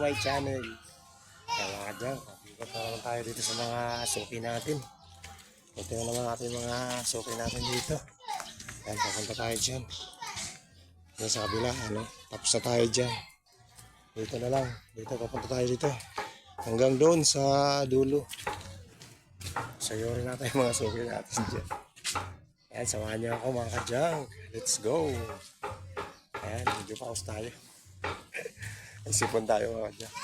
My channel. Kaya mga dyan, ikot na naman tayo dito sa mga suki natin. Ito na naman natin mga suki natin dito. Yan, papunta tayo dyan. Yan sa kabila, ano, tapos na tayo dyan. Dito na lang, dito, papunta tayo dito. Hanggang doon sa dulo. Sayorin natin yung mga suki natin dyan. Yan, samahan niyo ako mga kadyang. Let's go! Ayan, medyo paus tayo. Isipon tayo mga kadyang.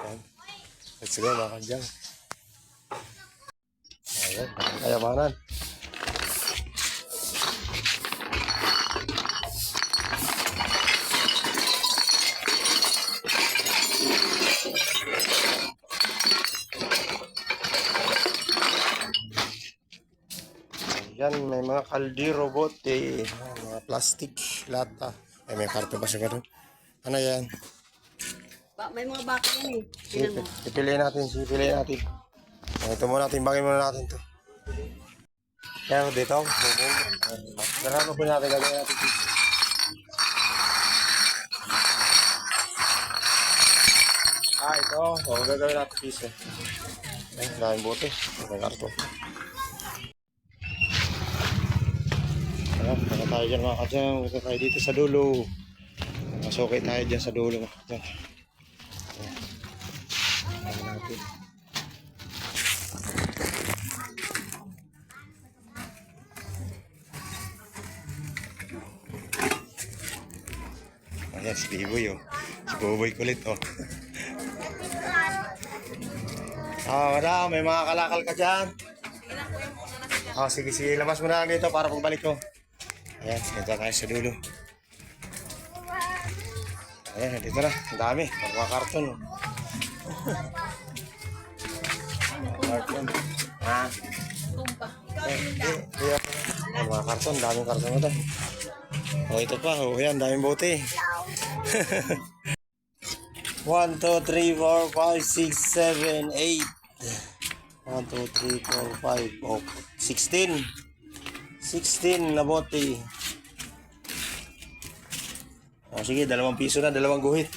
Ayan. Let's go mga kadyang. Ayan, kayamanan. Yan, may mga kaldero bote, mga plastic, lata. Ay, may karton pa siya doon. Ano yan? Ba, may mga baka yan eh. Mo. pipiliin natin, sige, pipiliin natin. Ito muna, timbangin muna natin to. Kaya dito, bubong. Garano po natin, gagawin natin dito. Ah, ito. O, gagawin natin piso. Ay, daming bote. May karton. Ayan, punta tayo dyan mga kadyang. Punta tayo dito sa dulo. Masukit tayo dyan sa dulo mga kadyang. Ayan natin. Ayan, si Biboy oh. Boboy kulit oh. Ah, madam, may mga kalakal ka dyan. Ah, sige, sige. Labas mo na lang dito para pagbalik ko. Ayan, dito tayo sa dulo. Ayan, dito na. Ang dami. Mga karton. oh. karton. Ha? Ako. Ang mga karton, daming karton mo tayo. Oh, ito pa. Oh, yan, daming bote. 1, 2, 3, 4, 5, 6, 7, 8. 1, 2, 3, 4, 5. Oh, 16. 16 na bote. Oh, sige, dalawang piso na, dalawang guhit.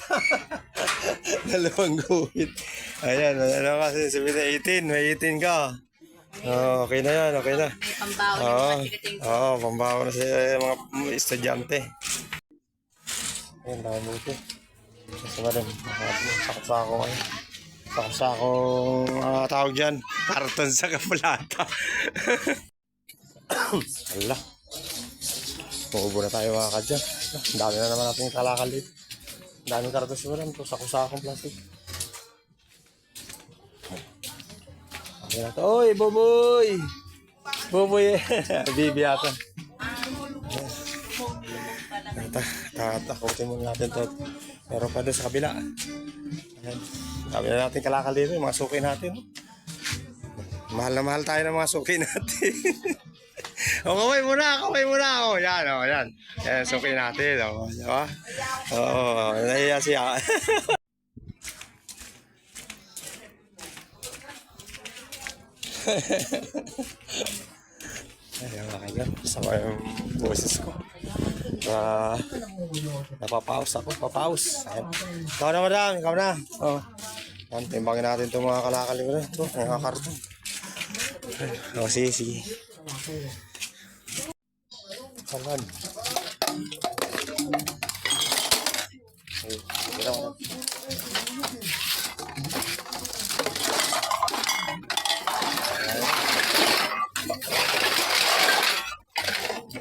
dalawang guhit. Ayan, ano kasi, sabi na 18, may 18 ka. Oh, okay na yan, okay na. May pambawa ng mga tikating. oo, pambawa na sa mga estudyante. Ayun, dami buti. Sa madam, sakot-sako kayo. Sakot-sako, uh, tawag dyan, karton sa kapulata. Ala. Uubo na tayo mga kadyan. Ang dami na naman natin kalakal dito. Ang daming karton sa madam, sakot-sakong plastic. Ayan na to. Oy, Boboy! Boboy eh. Bibi ata. Tata, tatakutin muna natin to. Meron pa doon sa kabila. Ayan. Sabi na natin kalakal dito, yung mga suki natin. Mahal na mahal tayo ng mga suki natin. o, kamay muna, kamay muna. O, yan, o, yan. Yan, suki natin. O, di ba? Oo, nahiya siya. Ayan mga kaibigan, sama yung boses ko. Ah, napapaus ako, papaus. Ayan. Ikaw na madam, ikaw na. Oh. Ayan, timbangin natin itong mga kalakali ko na. Ito, mga karton. Oh, sige, sige. Kalan. Ay, sige lang, madam.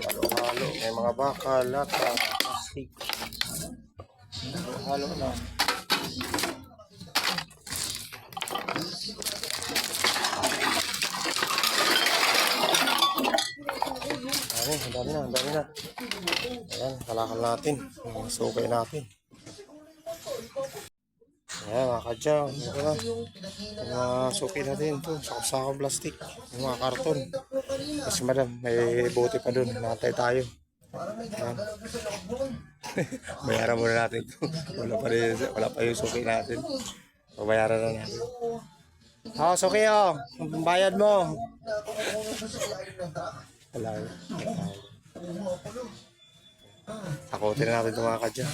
Halo-halo. May mga baka, lata, plastic. Halo na. Dami, ang dami na, ang dami na. Ayan, kalakal natin. Ang sukay natin. Ayan, mga kadyang. Ito mga sukay natin ito. Sakasakang plastic. Mga karton. Kasi madam, may bote pa dun. Natay tayo. Bayaran muna natin ito. Wala pa, rin, wala pa yung suki natin. Babayaran na natin. Oh, suki oh. Ang pambayad mo. Wala. Takutin na natin ito mga kadya.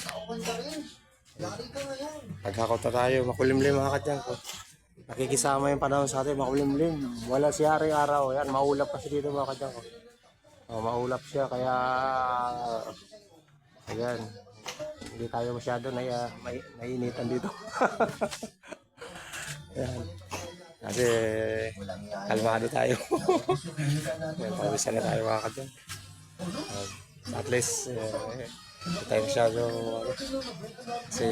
Naghakot na tayo, makulimlim mga kadyang ko. Nakikisama yung panahon sa atin, makulimlim. Wala si Ari araw, yan, maulap kasi dito mga kadyang ko. Oh, maulap siya, kaya... Ayan, hindi tayo masyado na may, nainitan dito. Ayan. Kasi kalmado tayo. Ayan, pawisan na tayo mga kadyang. Um, at least, eh, hindi tayo masyado, ano, kasi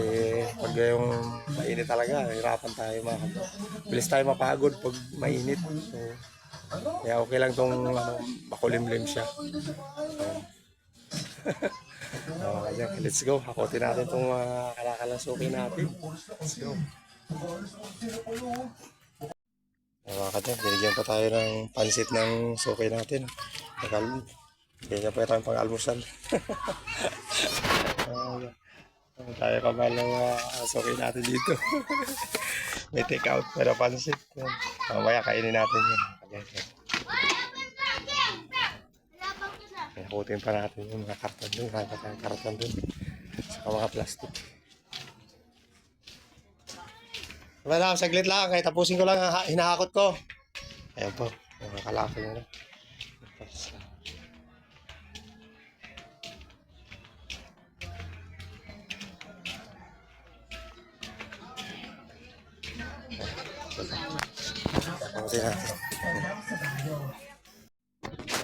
pag yung mainit talaga, hirapan tayo mga kadyang. Bilis tayo mapagod pag mainit. So, kaya okay lang tong ano, makulimlim siya. Ayan. Oh, kaya, let's go. Hakotin natin itong mga kalakalang suki natin. Let's go. Mga kadyan, binigyan pa tayo ng pansit ng suki natin. Nakal, binigyan pa tayo pang almusal. Ay, ay, tayo kamal ng uh, suki natin dito. May take out pero pansit. Mamaya kainin natin yun. Ayan, yan. Hakutin pa natin yung mga karton dun. Kaya pa tayong karton dun. Saka mga plastic. Lang, saglit lang. Kahit tapusin ko lang ang ha- hinahakot ko. Ayan po. Mga kalakal na. Tapos, Hakutin natin.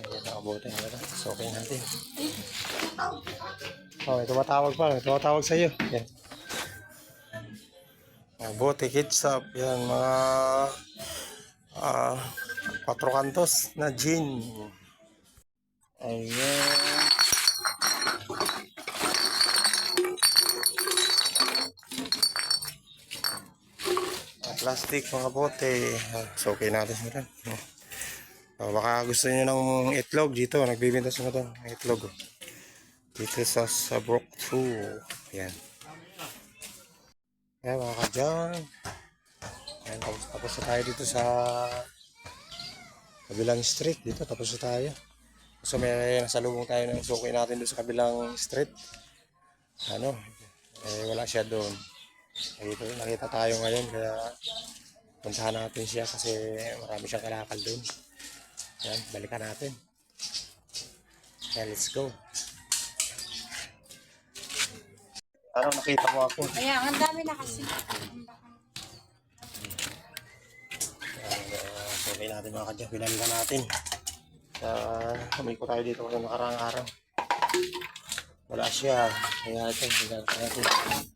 Ayan, nakabuti na ito. So, okay natin. Oh, may tumatawag pa. May tumatawag sa iyo. Yan. Bote, kids up. Yan, mga ah patro kantos na gin. Ayan. Plastic, mga bote. Ah, So, okay natin sila. Oh. Oh, baka gusto niyo ng itlog dito. Nagbibinta sila ng Itlog. oh. Dito sa Sabrok 2. Yan. Yan mga kadyan. Yan, tapos, tapos na tayo dito sa kabilang street. Dito tapos na tayo. So may nasalubong tayo ng suki natin doon sa kabilang street. Ano, eh wala siya doon. Nakita, nakita tayo ngayon kaya puntahan natin siya kasi marami siyang kalakal doon. Yan, balikan natin. Kaya let's go. Parang nakita mo ako. Kaya, ang dami na kasi. Okay natin mga kadyan. Pinalikan natin. Uh, umiko tayo dito sa nakarang araw. Wala siya. Kaya ito, pinalikan natin.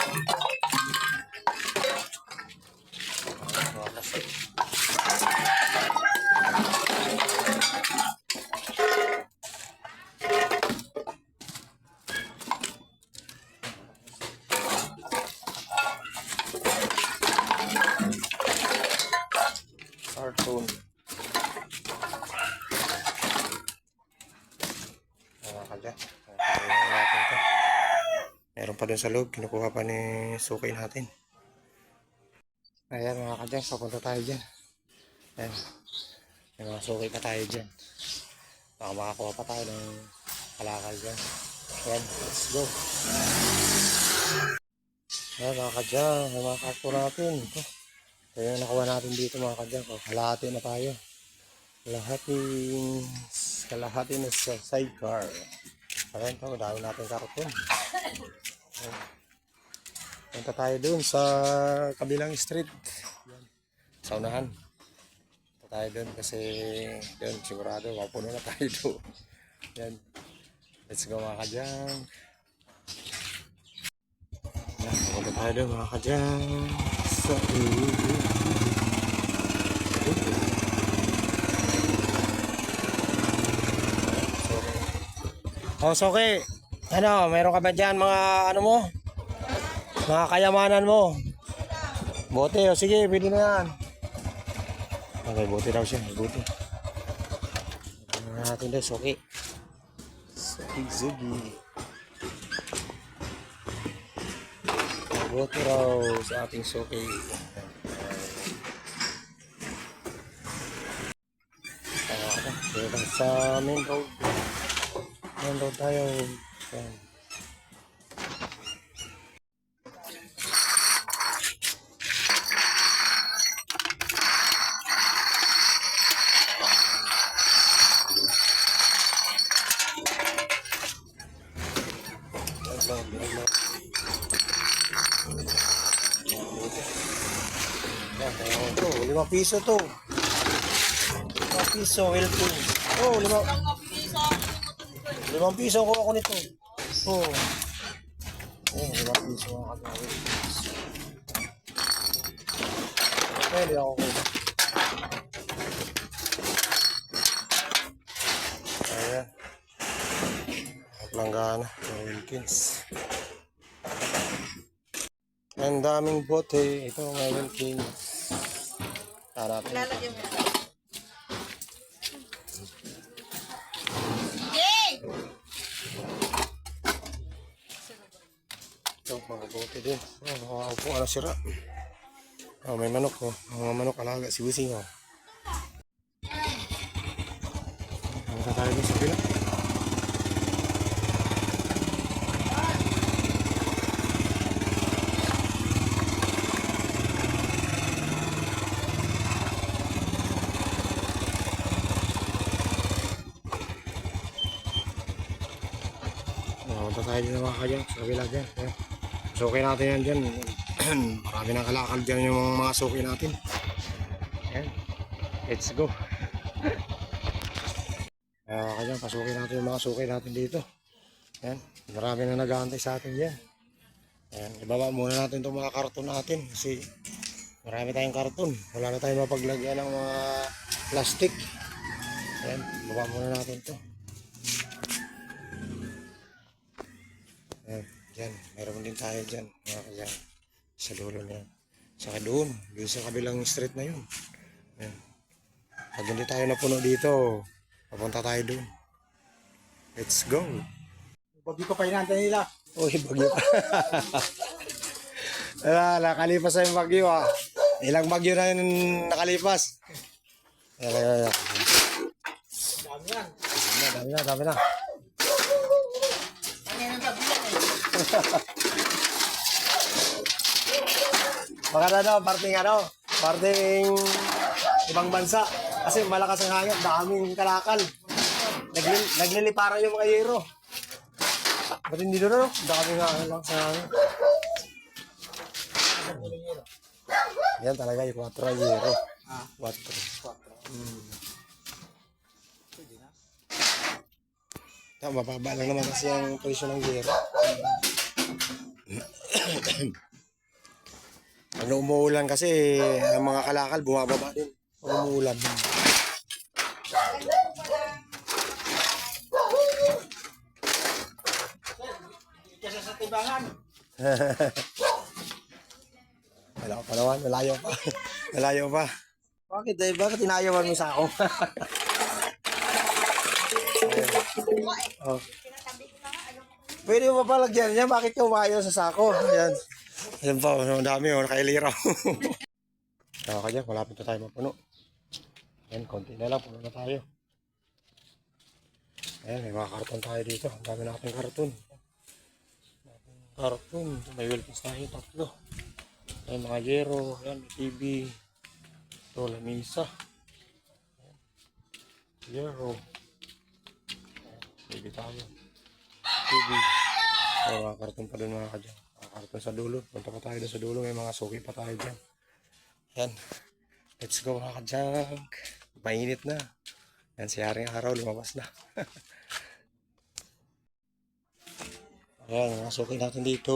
Dun sa loob. Kinukuha pa ni Suki natin. Ayan mga kadyan. Papunta tayo dyan. Ayan. May mga suki pa tayo dyan. Baka makakuha pa tayo ng kalakal dyan. Ayan. Let's go. Ayan mga kadyan. May mga karto natin. Ito. Ito yung nakuha natin dito mga kadyan. Oh, Kalahati na tayo. Kalahating kalahati na sa sidecar. Ayan to, dami natin karton. Punta tayo dun sa kabilang street. Sa unahan. Punta tayo dun kasi dun sigurado mapuno na tayo doon. Yan. Let's go mga kadyang. Yan, punta tayo dun mga kadyang. Sa Oh, Soke. Ano, meron ka ba dyan mga ano mo? Mga kayamanan mo. Bote, o sige, pwede na yan. Okay, bote daw siya, bote. Ano natin daw, Soke. Soke, Zugi. Bote raw sa ating Soke. Tama ka dito sa main road. Main road tayo. Ayan. Ayan, ito, 5 piso to. 5 piso, Wilkin. Oh, 5 limang piso ko nito. Oh. Oh, limang piso ang Wilkins. Pwede ako kuha. Ayan. Langgana, yung Wilkins. Ang daming bote. Ito mga Wilkins. Hanapin. Lalagyan mo. Din. Oh, nakakaupo na sira. Oh, may manok oh. Mga manok alaga si Wising oh. Punta tayo sa pila. Punta tayo din mga kaya sa kabila dyan. Ayan. Suki natin yan dyan. Marami nang kalakal dyan yung mga, suki natin. Ayan. Let's go. Kaya kaya pasukin natin yung mga suki natin dito. Ayan. Marami na nag-aantay sa atin dyan. Ayan. Ibaba muna natin itong mga karton natin kasi marami tayong karton. Wala na tayong mapaglagyan ng mga plastic. Ayan. Ibaba muna natin ito. Dyan. Meron din tayo dyan. Mga kaya, sa dulo na yan. Saka doon. Doon sa kabilang street na yun. Ayan. Pag hindi tayo napuno dito, papunta tayo doon. Let's go. Bagyo pa pa inaantay nila. Uy, bagyo pa. Wala, nakalipas na yung bagyo ah. Ilang bagyo na yun nakalipas. Ayan, ayan, ayan. Dami yan. Dami na, dami na. Baka na ano, parting ano, parting ibang bansa. Kasi malakas ang hangin, daming kalakal. Naglil, nagliliparan yung mga yero. Ba't hindi doon, no? Daming hangin lang sa hangin. Yan talaga yung 4 ay yero. Ah, 4. 4. Mm. Mababa lang naman kasi ang presyo ng yero. Ano umuulan kasi, ang mga kalakal bumababa din. Pag umuulan. Kasi sa tibangan. Wala pa naman, malayo pa. malayo pa. Bakit eh? Bakit inayawan mo sa ako? oh. Pwede mo pa palagyan niya, bakit ka umayaw sa sako? Ayan. Ayan pa, ang dami oh, nakailiraw. Kaya kanya, malapit na tayo mapuno. Ayan, konti na lang, puno na tayo. Ayan, may mga karton tayo dito. Ang dami nating karton. Karton, may Wilkins tayo, tatlo. May mga yero, ayan, may TV. Ito, lamisa. Ayan. Yero. Ayan, TV tayo. TV. May mga karton pa doon mga kadyan. Mga karton sa dulo. Punta pa tayo doon sa dulo. May mga suki pa tayo dyan. Ayan. Let's go mga kadyan. Mainit na. Yan si Haring Araw lumabas na. Ayan, mga suki natin dito.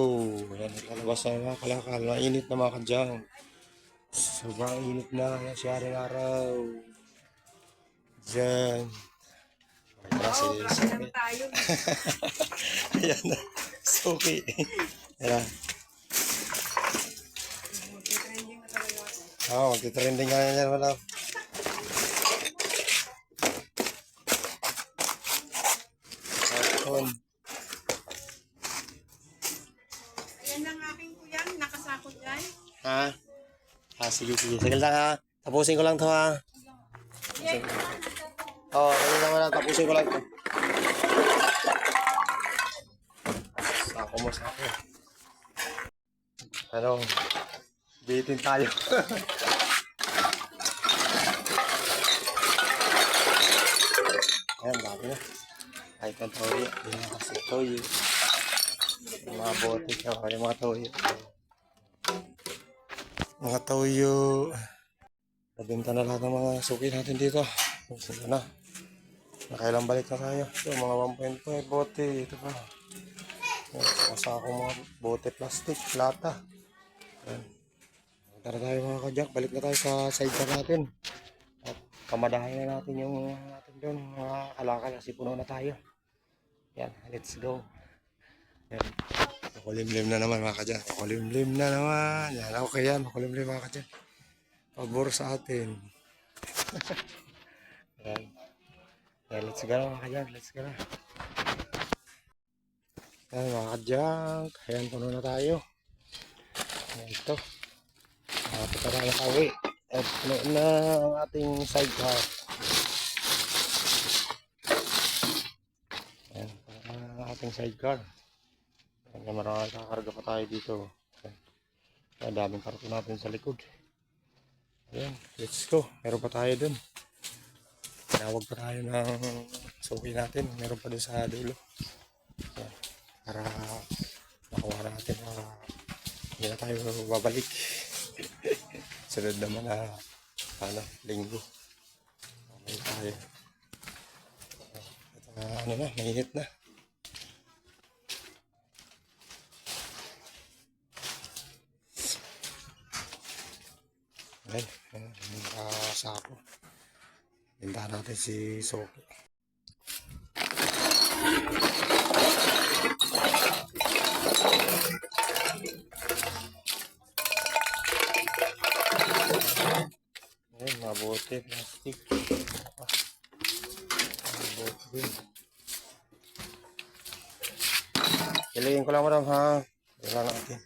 Ayan, lalabas na mga kalakal. Mainit na mga kadyang. Sobrang init na. Ayan, si Haring Araw. Diyan. Ayan, si Suki. tayo. Ayan na. Suki. Ayan. Oo, oh, magtitrending nga yan. Wala. Ayun. Ayan lang aking kuyan, nakasakot dyan. Ha? Ah, sige, sige. Sige lang ha. Tapusin ko lang to ha. Oo, oh, sige lang wala. Tapusin ko lang to. Sako mo, sako. Pero, bitin tayo. Ayan, dami na. Kahit ang toyo. Mga kasi toyo. Yung mga bote. Oh, yung mga toyo. Mga toyo. Nabenta na lahat ng mga suki natin dito. Sige na. Nakailang balik na tayo. Ito, mga 1.5 bote. Ito pa. Ayan, Saka ako mga bote plastic, lata. Ayan. Tara tayo mga kajak. Balik na tayo sa sidecar natin. At kamadahin na natin yung natin doon. Mga kalakal kasi puno na tayo. Yan, let's go. Yan. Makulimlim na naman mga kajak. Makulimlim na naman. Yan, okay yan. Makulimlim mga kajak. Pabor sa atin. Yan. Yan, let's go mga kajak. Let's go na. Yan mga kajak. Ayan, puno na tayo. Yan, ito. Malapit na tayo kawi. At puno na ang ating sidecar. Ayan, ang ating sidecar. Ayan, marami kakarga pa tayo dito. Ayan. Daming karton natin sa likod. Ayan, let's go. Meron pa tayo dun. Tinawag pa tayo ng suki natin. Meron pa dun sa dulo. Ayan, para makuha natin para hindi na tayo babalik. Sunod na ano, linggo. Okay tayo. Ito na, ano na, mainit na. Ayan, ayan, yung Bintahan natin si Soki. Ayan, mga bote, plastic. Ah, mga bote din. Piliin ko lang madam ha. Kailangan natin.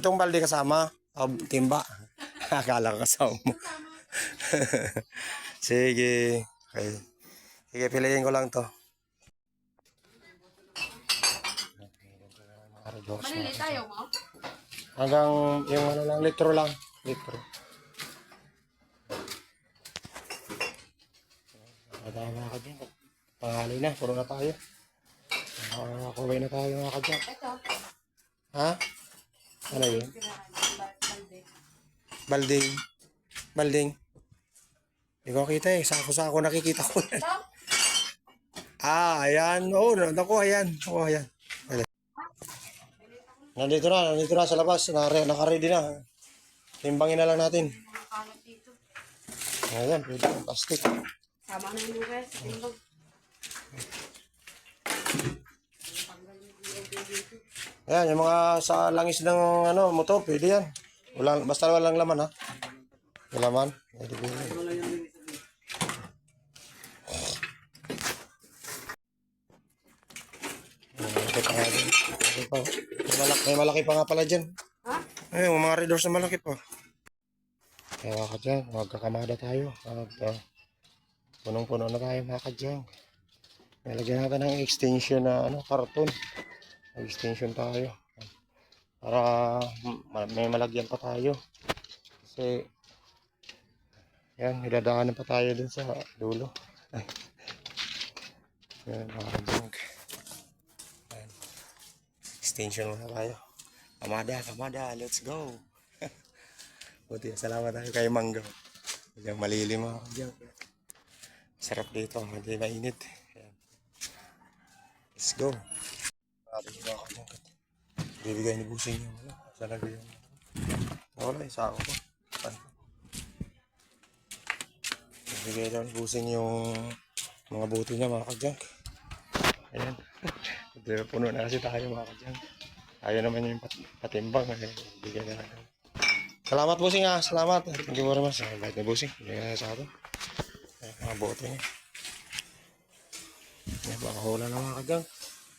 Itong balde kasama, timba. Akala ko kasama mo. Sige. Okay. Sige, piliin ko lang to. Malili tayo mo? Hanggang yung ano lang, litro lang. Litro. Madama ka dyan. Panghali na, puro na tayo. Nakakuwi na tayo mga kadyan. Ito. Ha? Ano yun? Balde. Balding. Balding. Hindi ko kita eh. Sako sa ako nakikita ko yan. Ito? Ah, ayan. Oo, oh, naku, ayan. Oo, ayan. Ayan. Nandito na, nandito na sa labas. Nakaready na. Timbangin na lang natin. Ayan, pwede. Plastic. Tama na yung sa timbang. Ayan, yung mga sa langis ng ano, motor, pwede yan. Walang, basta walang laman ha. Walang laman. Pwede pwede. Ayan, ito pa nga din. Ito pa. May malaki, pa nga pala dyan. Ha? Ayun, mga readers na malaki pa. Kaya ka dyan, magkakamada tayo. At uh, punong-puno na tayo mga kadyang. Nalagyan natin ng extension na ano, karton. Extension tayo. Para ma- may malagyan pa tayo. Kasi yan, idadaanan pa tayo dun sa dulo. Ay. Yan, mga kadyang. Yan. Extension muna tayo. Kamada, kamada, let's go. Buti, salamat tayo kay Mangga. Diyan malilim ako diyan. Sarap dito, hindi mainit. Ayan. Let's go. Sabi ko ako dyan. Bibigay ni Busing yung ano. Sana yung... Wala, isa ako ko? Bibigay daw ni Busing yung mga buto niya mga kajang. Ayan. Hindi puno na kasi tayo mga kajang. Ayaw naman yung pat patimbang. Eh. Bigay na lang. Salamat Busing ah. Salamat. Thank you very much. Ang bait ni Busing. Bigay na sa atin. Ayan, mga bote niya. Ayan, baka hula na mga kagang.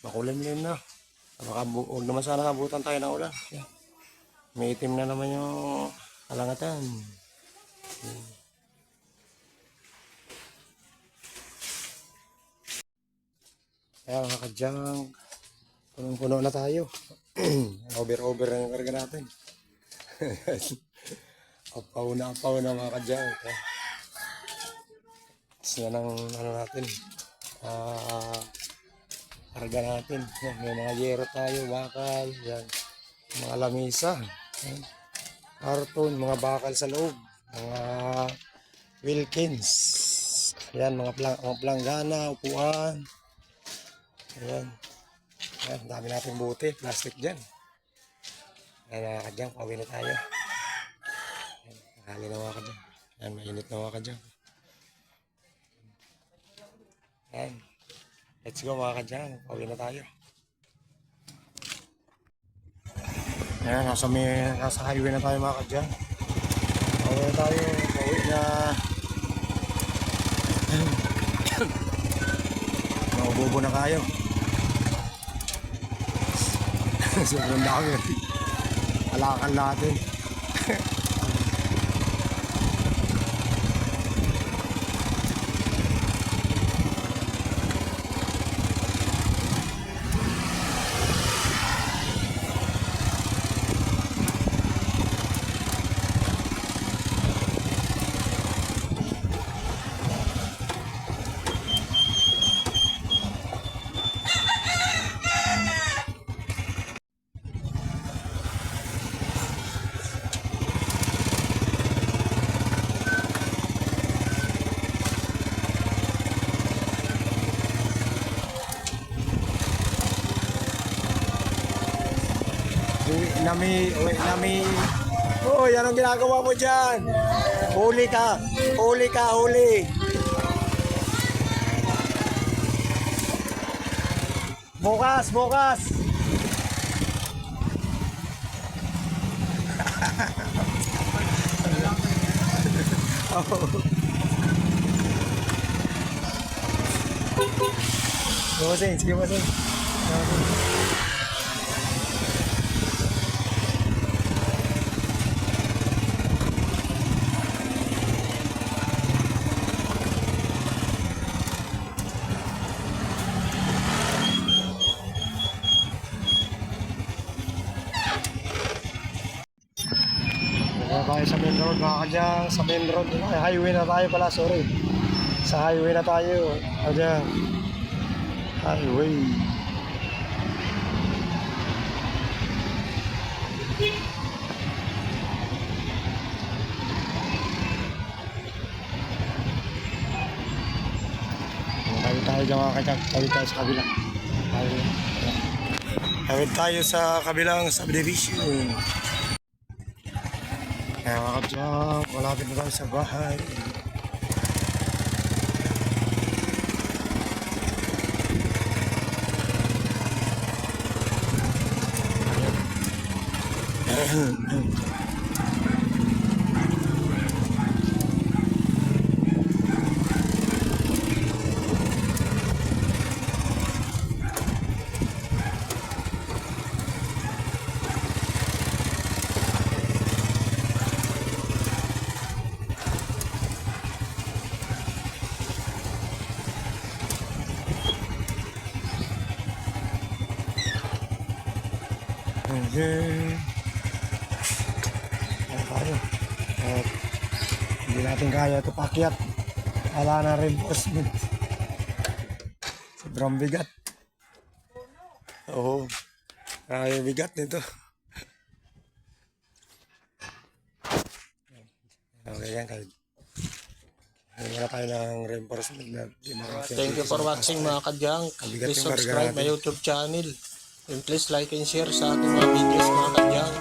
Makulimlim na. Baka huwag naman sana nabutan tayo ng ulan. Ayan. May itim na naman yung kalangatan. Ayan. Ayan mga kadyang. Punong-puno na tayo. Over-over na yung karga natin. apaw na apaw na mga kadyang. Tapos na ng ano natin. Ah, karga natin. Yan, may mga yero tayo, bakal. Yan. Mga lamisa. Yan. Karton, mga bakal sa loob. Mga Wilkins. Ayan, mga, plang, mga planggana, upuan. Ayan. Ayan, dami natin buti, plastic dyan. Ayan, mga kadyang, pauwi na tayo. Ayan, nakali na mga kadyang. Ayan, mainit na mga kadyang. Ayan. Let's go mga kadyang, pauwi na tayo. Ayan, nasa, may, nasa highway na tayo mga kadyang. Pauwi na tayo, pauwi na. Naubobo na kayo. Sobrang dami. Alakan natin. nami, uwi nami. Uy, anong ginagawa mo dyan? Huli ka! Huli ka, huli! Bukas, bukas! Sige Sing. Sige Sing. Sige mo, Sing. Dito tayo sa main road kadyang. Sa main road. Ay, highway na tayo pala. Sorry. Sa highway na tayo. Kadyang. Highway. Tawid tayo dyan mga kadyang. Tawid tayo sa kabila. Tawid. Tawid tayo sa kabilang subdivision. Kaya mga kadyang, malapit Okay. Ayan tayo. At hindi natin kaya ito pakyat. Wala na reinforcement. Sobrang bigat. Oo. Kaya bigat nito. Okay yan kayo. Wala tayo ng reinforcement na. Thank you for watching mga kadyang. Please subscribe my. YouTube channel. And please like and share sa ating mga videos mga kadyang.